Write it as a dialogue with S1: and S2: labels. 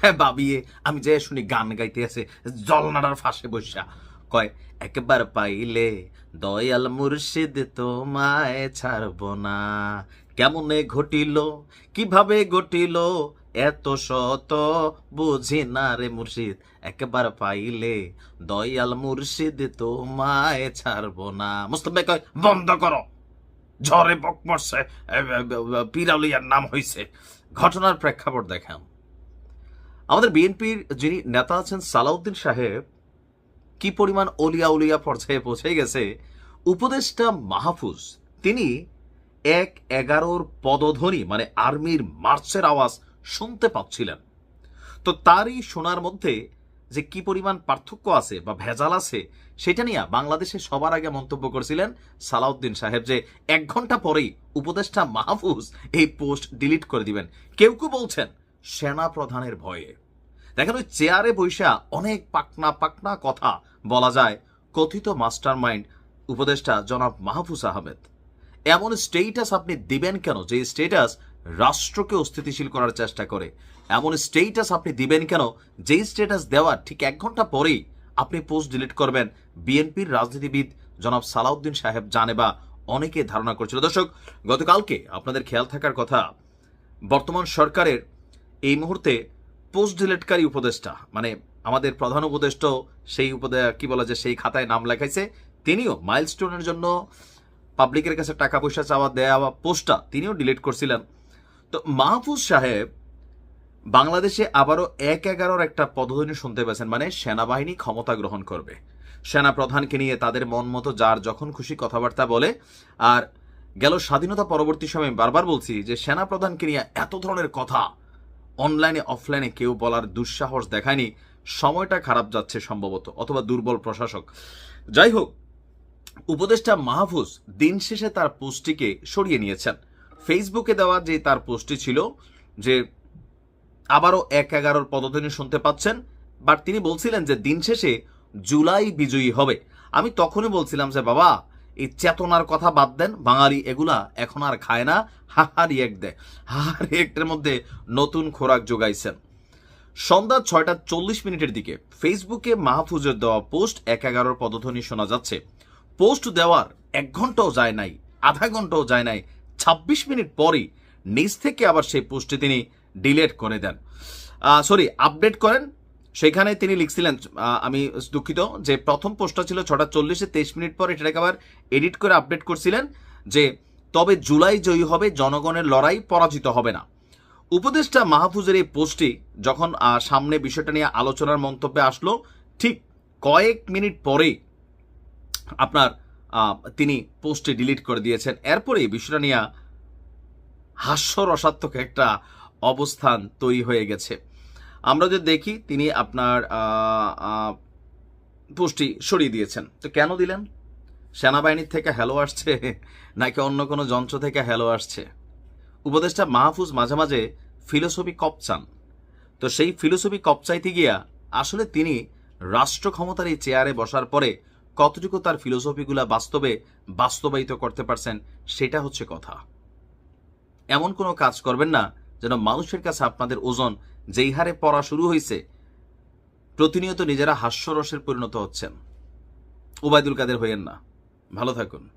S1: হ্যাঁ বাবিয়ে আমি যে শুনি গান গাইতে আছে, জলনাডার ফাঁসে বসা কয়, একবার পাইলে দয়াল মুর্শিদ তোমায় ছাড়ব না। কেমনে ঘটিল, কীভাবে ঘটিল, এত শত বুঝি না রে মুর্শিদ। একবার পাইলে দয়াল মুর্শিদ তোমায় ছাড়ব না। মুস্তফা কয়, বন্ধ করো। ঝড়ে বক মরছে পিরালিয়ার নাম হইছে। ঘটনার প্রেক্ষাপট দেখাম আমাদের বিএনপির যিনি নেতা আছেন সালাউদ্দিন সাহেব, কি পরিমাণ অলিয়া উলিয়া পর্যায়ে পৌঁছে গেছে, উপদেষ্টা মাহফুজ, তিনি এক এগারোর পদধ্বনি মানে আর্মির মার্চের আওয়াজ শুনতে পাচ্ছিলেন। তো তারই শোনার মধ্যে যে কি পরিমাণ পার্থক্য আছে বা ভেজাল আছে, সেটা নিয়ে বাংলাদেশে সবার আগে মন্তব্য করেছিলেন সালাউদ্দিন সাহেব যে এক ঘণ্টা পরেই উপদেষ্টা মাহফুজ এই পোস্ট ডিলিট করে দিবেন। কেউ কেউ বলছেন সেনা প্রধানের ভয়ে। দেখেন ওই চেয়ারে বৈশা অনেক পাকনা পাকনা কথা বলা যায়, কথিত মাস্টার মাইন্ড উপদেষ্টা জনাব মাহফুজ আহমেদ। এমন স্টেটাস আপনি দিবেন কেন? যে স্টেটাস রাষ্ট্রকে অস্থিতিশীল করার চেষ্টা করে। এমন স্টেটাস আপনি দিবেন কেন? যে স্টেটাস দেওয়ার ঠিক এক ঘণ্টা পরেই আপনি পোস্ট ডিলিট করবেন। বিএনপির রাজনীতিবিদ জনাব সালাউদ্দিন সাহেব জানে বা অনেকে ধারণা করছিল। দর্শক, গতকালকে আপনাদের খেয়াল থাকার কথা, বর্তমান সরকারের এই মুহূর্তে পোস্ট ডিলেটকারী উপদেষ্টা মানে আমাদের প্রধান উপদেষ্টা সেই উপদে, কি বলা যায় সেই খাতায় নাম লেখাইছে, তিনিও মাইলস্টোনের জন্য পাবলিকের কাছে টাকা পয়সা চাওয়া দেওয়া পোস্টটা তিনিও ডিলিট করছিলেন। তো মাহফুজ সাহেব বাংলাদেশে আবারও এক এগারোর একটা পদধ্বনি শুনতে পেয়েছেন মানে সেনাবাহিনী ক্ষমতা গ্রহণ করবে। সেনা প্রধানকে নিয়ে তাদের মন মতো যার যখন খুশি কথাবার্তা বলে, আর গেল স্বাধীনতা পরবর্তী সময়ে বারবার বলছি যে সেনা প্রধানকে নিয়ে এত ধরনের কথা অনলাইনে, অফলাইনে কেউ বলার দুঃসাহস দেখায়নি। সময়টা খারাপ যাচ্ছে সম্ভবত, অথবা দুর্বল প্রশাসক। যাই হোক, উপদেষ্টা মাহফুজ দিন শেষে তার পোস্টটিকে সরিয়ে নিয়েছেন। ফেসবুকে দেওয়া যে তার পোস্টটি ছিল যে আবারও এক এগারোর পদধ্বনি শুনতে পাচ্ছেন, বাট তিনি বলছিলেন যে দিন শেষে জুলাই বিজয়ী হবে। আমি তখনই বলছিলাম যে, বাবা এই চেতনার কথা বাদ দেন, বাঙালি এগুলা এখন আর খায় না হাহা রিয়েক্ট দেয়। হাহা রিয়েক্টের মধ্যে নতুন খোরাক যোগাইছেন। সন্ধ্যা ছয়টা চল্লিশ মিনিটের দিকে ফেসবুকে মাহফুজের দেওয়া পোস্ট এক এগারোর পদধ্বনি শোনা যাচ্ছে। পোস্ট দেওয়ার এক ঘন্টাও যায় নাই, আধা ঘন্টাও যায় নাই। ছাব্বিশ মিনিট পরই নিজ থেকে আবার সেই পোস্টটি তিনি ডিলেট করে দেন। সরি আপডেট করেন। সেখানে তিনি লিখছিলেন আমি দুঃখিত, যে প্রথম পোস্টটা ছিল ছটা চল্লিশে, তেইশ মিনিট পর এটাকে আবার এডিট করে আপডেট করছিলেন, যে তবে জুলাই জয়ী হবে, জনগণের লড়াই পরাজিত হবে না। উপদেষ্টা মাহফুজের এই পোস্টটি যখন সামনে বিষয়টা নিয়ে আলোচনার মন্তব্যে আসলো, ঠিক কয়েক মিনিট পরেই আপনার তিনি পোস্টে ডিলিট করে দিয়েছেন। এরপরে বিষয়টা নিয়ে হাস্যরসাত্মক একটা অবস্থান তৈরি হয়ে গেছে। আমরা যদি দেখি, তিনি আপনার পোস্টটি সরিয়ে দিয়েছেন। তো কেন দিলেন? সেনাবাহিনীর থেকে হ্যালো আসছে, নাকি অন্য কোনো যন্ত্র থেকে হ্যালো আসছে? উপদেষ্টা মাহফুজ মাঝে মাঝে ফিলোসফি কপচান। তো সেই ফিলোসফি কপচাইতে গিয়া আসলে তিনি রাষ্ট্র ক্ষমতার এই চেয়ারে বসার পরে কতটুকু তার ফিলোসফিগুলা বাস্তবে বাস্তবায়িত করতে পারছেন, সেটা হচ্ছে কথা। এমন কোনো কাজ করবেন না যেন মানুষের কাছে আপনাদের ওজন যেই হারে পড়া শুরু হয়েছে প্রতিনিয়ত নিজেরা হাস্যরসের পরিণত হচ্ছেন। ওবায়দুল কাদের হইয়েন না। ভালো থাকুন।